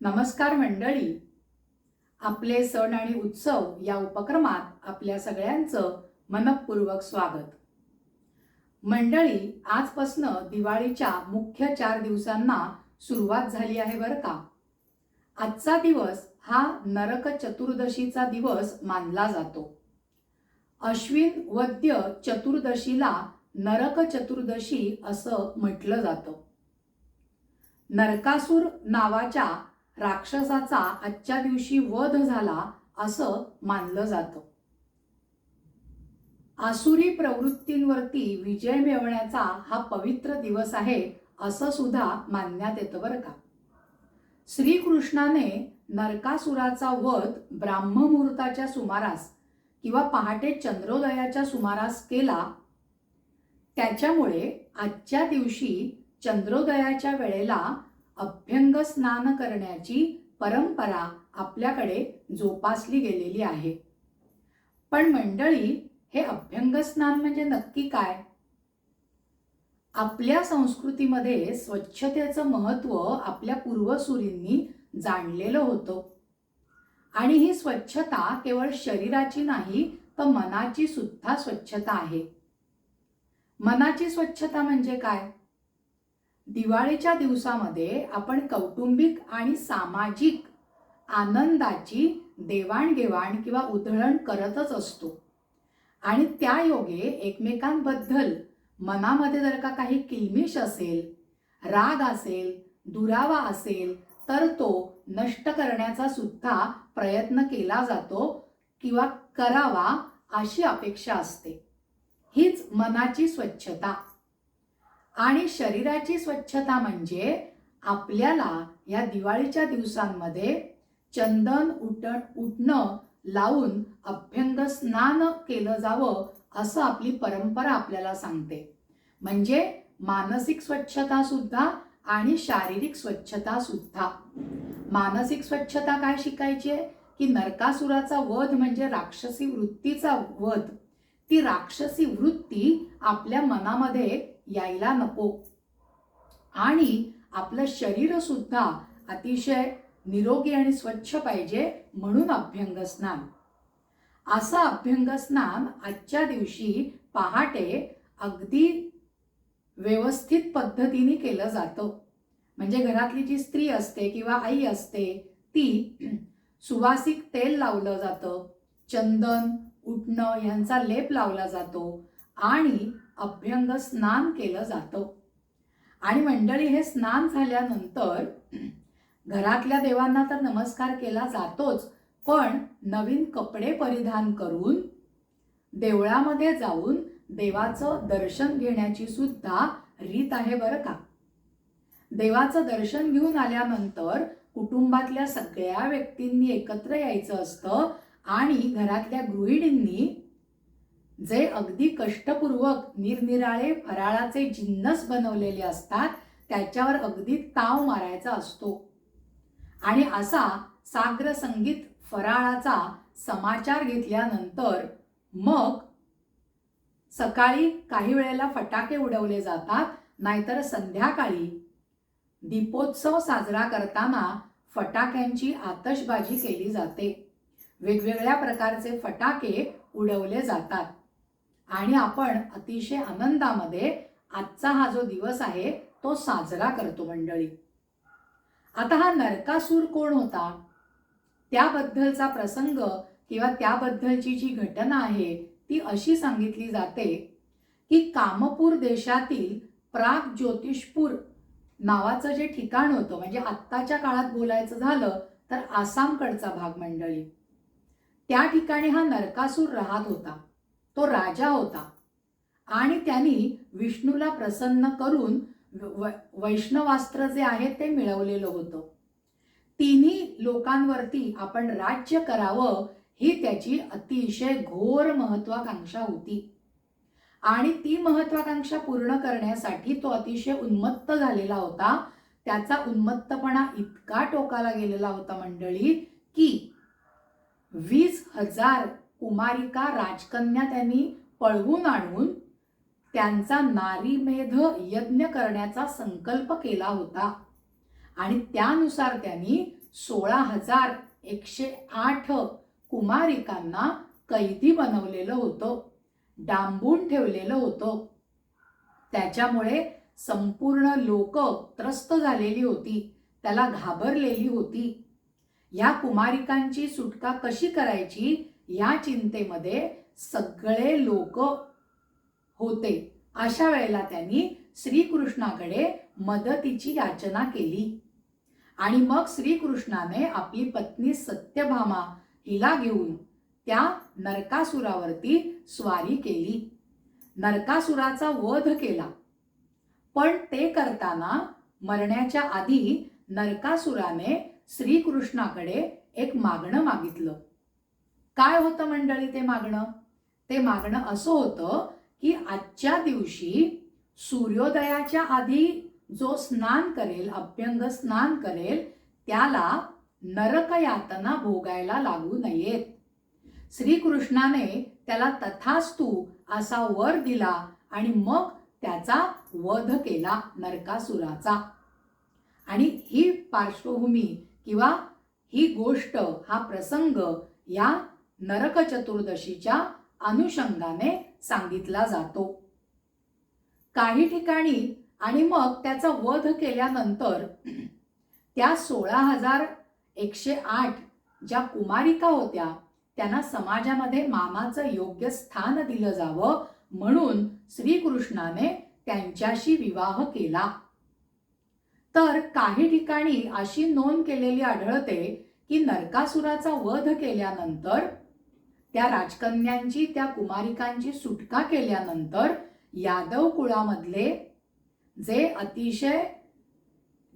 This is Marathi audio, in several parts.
नमस्कार मंडळी. आपले सण आणि उत्सव या उपक्रमात आपल्या सगळ्यांचं मनपूर्वक स्वागत. मंडळी आजपासनं दिवाळीच्या मुख्य चार दिवसांना सुरुवात झाली आहे बरं का? आजचा दिवस हा नरक चतुर्दशीचा दिवस मानला जातो. अश्विन वद्य चतुर्दशीला नरक चतुर्दशी असं म्हटलं जातं. नरकासूर नावाच्या राक्षसाचा आजच्या दिवशी वध झाला असं मानलं जातं. आसुरी प्रवृत्तींवरती विजय मिळवण्याचा हा पवित्र दिवस आहे असं सुद्धा मानण्यात येतं बरं का. श्रीकृष्णाने नरकासुराचा वध ब्राह्ममुहूर्ताच्या सुमारास किंवा पहाटे चंद्रोदयाच्या सुमारास केला. त्याच्यामुळे आजच्या दिवशी चंद्रोदयाच्या वेळेला अभ्यंग स्नान करण्याची परंपरा आपल्याकडे जोपासली गेलेली आहे. पण मंडळी हे अभ्यंग स्नान म्हणजे नक्की काय? आपल्या संस्कृतीमध्ये स्वच्छतेचं महत्त्व आपल्या पूर्वसुरींनी जाणलेलं होतं. आणि ही स्वच्छता केवळ शरीराची नाही तर मनाची सुद्धा स्वच्छता आहे. मनाची स्वच्छता म्हणजे काय? दिवाळीच्या दिवसामध्ये आपण कौटुंबिक आणि सामाजिक आनंदाची देवाणघेवाण किंवा उधळण करतच असतो. आणि त्या योगे एकमेकांबद्दल मनामध्ये जर का काही किलमिश असेल राग असेल दुरावा असेल तर तो नष्ट करण्याचा सुद्धा प्रयत्न केला जातो किंवा करावा अशी अपेक्षा असते. हीच मनाची स्वच्छता. आणि शरीराची स्वच्छता म्हणजे आपल्याला या दिवाळीच्या दिवसांमध्ये चंदन उठण उठणं लावून अभ्यंग स्नान केलं जावं असं आपली परंपरा आपल्याला सांगते. म्हणजे मानसिक स्वच्छता सुद्धा आणि शारीरिक स्वच्छता सुद्धा. मानसिक स्वच्छता काय शिकायची आहे? की नरकासुराचा वध म्हणजे राक्षसी वृत्तीचा वध. ती राक्षसी वृत्ती आपल्या मनामध्ये यायला नको. आणि आपलं शरीर सुद्धा अतिशय निरोगी आणि स्वच्छ पाहिजे म्हणून अभ्यंग स्नान. असं अभ्यंग स्नान आजच्या दिवशी पहाटे अगदी व्यवस्थित पद्धतीने केलं जातं. म्हणजे घरातली जी स्त्री असते किंवा आई असते ती सुवासिक तेल लावलं जातं चंदन उठणं यांचा लेप लावला जातो आणि अभ्यंग स्नान केलं जातं. आणि मंडळी हे स्नान झाल्यानंतर घरातल्या देवांना तर नमस्कार केला जातोच पण नवीन कपडे परिधान करून देवळामध्ये जाऊन देवाचं दर्शन घेण्याची सुद्धा रीत आहे बरं का? देवाचं दर्शन घेऊन आल्यानंतर कुटुंबातल्या सगळ्या व्यक्तींनी एकत्र यायचं असतं आणि घरातल्या गृहिणींनी जे अगदी कष्टपूर्वक निरनिराळे फराळाचे जिन्नस बनवलेले असतात त्याच्यावर अगदी ताव मारायचा असतो. आणि असा साग्र संगीत फराळाचा समाचार घेतल्यानंतर मग सकाळी काही वेळेला फटाके उडवले जातात नाहीतर संध्याकाळी दीपोत्सव साजरा करताना फटाक्यांची आतषबाजी केली जाते. वेगवेगळ्या प्रकारचे फटाके उडवले जातात. आणि आपण अतिशय आनंदामध्ये आजचा हा जो दिवस आहे तो साजरा करतो मंडळी. आता हा नरकासूर कोण होता? त्याबद्दलचा प्रसंग किंवा त्याबद्दलची जी घटना आहे ती अशी सांगितली जाते की कामपूर देशातील प्राग ज्योतिषपूर नावाचं जे ठिकाण होतं म्हणजे आत्ताच्या काळात बोलायचं झालं तर आसामकडचा भाग मंडळी. त्या ठिकाणी हा नरकासूर राहत होता. तो राजा होता. आणि त्यांनी विष्णूला प्रसन्न करून वैष्णवास्त्र जे आहे ते मिळवलेलं होतं. तिन्ही लोकांवरती आपण राज्य करावं ही त्याची अतिशय घोर महत्वाकांक्षा होती. आणि ती महत्वाकांक्षा पूर्ण करण्यासाठी तो अतिशय उन्मत्त झालेला होता. त्याचा उन्मत्तपणा इतका टोकाला गेलेला होता मंडळी की वीस हजार कुमारिका राजकन्या त्यांनी पळवून आणून त्यांचा नारीमेध यज्ञ करण्याचा संकल्प केला होता. आणि त्यानुसार त्यांनी सोळा हजार एकशे आठ कुमारिकांना कैदी बनवलेलं होतं डांबून ठेवलेलं होतं. त्याच्यामुळे संपूर्ण लोक त्रस्त झालेली होती त्याला घाबरलेली होती. या कुमारिकांची सुटका कशी करायची या चिंतेमध्ये सगळे लोक होते. अशा वेळेला त्यांनी श्रीकृष्णाकडे मदतीची याचना केली. आणि मग श्रीकृष्णाने आपली पत्नी सत्यभामा हिला घेऊन त्या नरकासुरावरती स्वारी केली. नरकासुराचा वध केला. पण ते करताना मरण्याच्या आधी नरकासुराने श्रीकृष्णाकडे एक मागणं मागितलं. काय होतं मंडळी ते मागणं? ते मागणं असं होतं की आजच्या दिवशी सूर्योदयाच्या आधी जो स्नान करेल अभ्यंग स्नान करेल त्याला नरकयातना भोगायला लागू नयेत. श्रीकृष्णाने त्याला तथास्तू असा वर दिला आणि मग त्याचा वध केला नरकासुराचा. आणि ही पार्श्वभूमी किंवा ही गोष्ट हा प्रसंग या नरक चतुर्दशीच्या अनुषंगाने सांगितला जातो. काही ठिकाणी आणि मग त्याचा वध केल्यानंतर त्या सोळा हजार एकशे आठ ज्या कुमारिका होत्या त्यांना समाजामध्ये मामाचं योग्य स्थान दिलं जावं म्हणून श्रीकृष्णाने त्यांच्याशी विवाह केला. तर काही ठिकाणी अशी नोंद केलेली आढळते की नरकासुराचा वध केल्यानंतर त्या राजकन्यांची त्या कुमारिकांची सुटका केल्यानंतर यादव कुळामधले जे अतिशय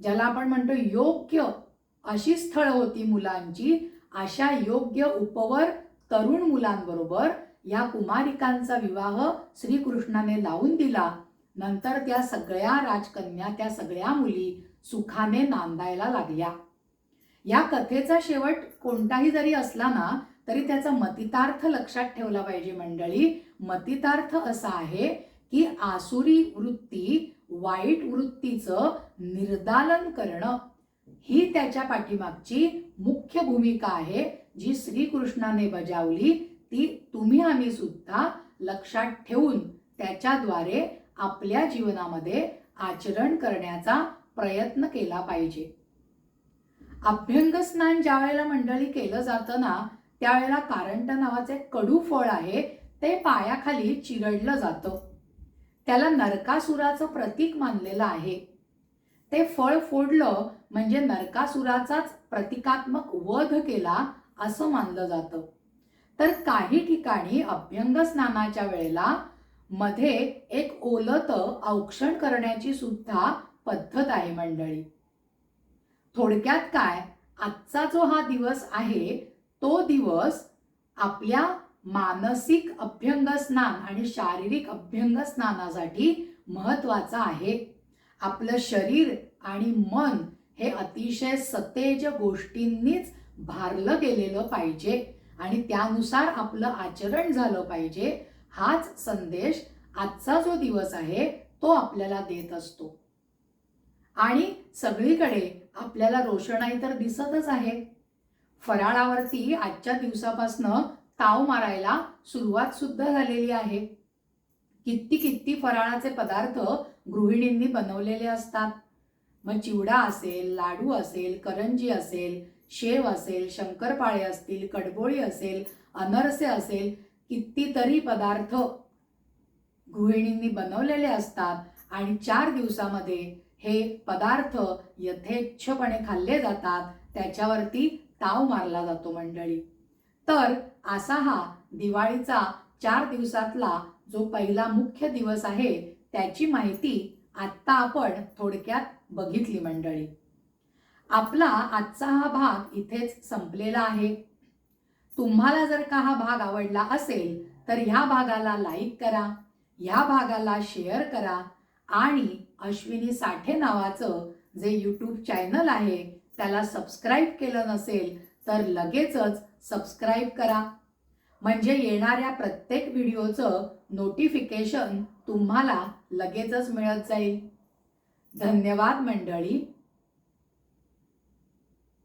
ज्याला आपण म्हणतो योग्य अशी स्थळं होती मुलांची अशा योग्य उपवर तरुण मुलांबरोबर या कुमारिकांचा विवाह श्रीकृष्णाने लावून दिला. नंतर त्या सगळ्या राजकन्या त्या सगळ्या मुली सुखाने नांदायला लागल्या. या कथेचा शेवट कोणताही जरी असला ना तरी त्याचा मतितार्थ लक्षात ठेवला पाहिजे मंडळी. मतितार्थ असा आहे की आसुरी वृत्ती वाईट वृत्तीचं निर्दालन करणं. ही त्याच्या पाठीमागची मुख्य भूमिका आहे. जी श्रीकृष्णाने बजावली ती तुम्ही आम्ही सुद्धा लक्षात ठेवून त्याच्याद्वारे आपल्या जीवनामध्ये आचरण करण्याचा प्रयत्न केला पाहिजे. अभ्यंग स्नान ज्या वेळेला मंडळी केलं जातं ना त्यावेळेला कारंट नावाचे कडू फळ आहे ते पायाखाली चिरडलं जातं. त्याला नरकासुराचं प्रतीक मानलेलं आहे. ते फळ फोडलं म्हणजे नरकासुराचाच प्रतिकात्मक वध केला असं मानलं जातं. तर काही ठिकाणी अभ्यंग स्नानाच्या वेळेला मध्ये एक ओलत औक्षण करण्याची सुद्धा पद्धत आहे मंडळी. थोडक्यात काय? आजचा जो हा दिवस आहे तो दिवस आपल्या मानसिक अभ्यंग स्नान आणि शारीरिक अभ्यंग स्नानासाठी महत्त्वाचा आहे. आपलं शरीर आणि मन हे अतिशय सतेज गोष्टींनीच भारलं गेलेलं पाहिजे आणि त्यानुसार आपलं आचरण झालं पाहिजे. हाच संदेश आजचा जो दिवस आहे तो आपल्याला देत असतो. आणि सगळीकडे आपल्याला रोषणाई तर दिसतच आहे. फराळावरती आजच्या दिवसापासनं ताव मारायला सुरुवात सुद्धा झालेली आहे. किती किती फराळाचे पदार्थ गृहिणींनी बनवलेले असतात. मग चिवडा असेल लाडू असेल करंजी असेल शेव असेल शंकरपाळे असतील कडबोळी असेल अनरसे असेल कितीतरी पदार्थ गृहिणींनी बनवलेले असतात आणि चार दिवसामध्ये हे पदार्थ यथेच्छपणे खाल्ले जातात. त्याच्यावरती ताव मारला जातो मंडळी. तर असा हा दिवाळीचा चार दिवसातला जो पहिला मुख्य दिवस आहे त्याची माहिती आत्ता आपण थोडक्यात बघितली मंडळी. आपला आजचा हा भाग इथेच संपलेला आहे. तुम्हाला जर का हा भाग आवडला असेल तर ह्या भागाला लाईक करा ह्या भागाला शेअर करा आणि अश्विनी साठे नावाचं जे यूट्यूब चॅनल आहे त्याला सबस्क्राईब केलं नसेल तर लगेचच सबस्क्राईब करा. म्हणजे येणाऱ्या प्रत्येक व्हिडिओचं नोटिफिकेशन तुम्हाला लगेचच मिळत जाईल. धन्यवाद मंडळी.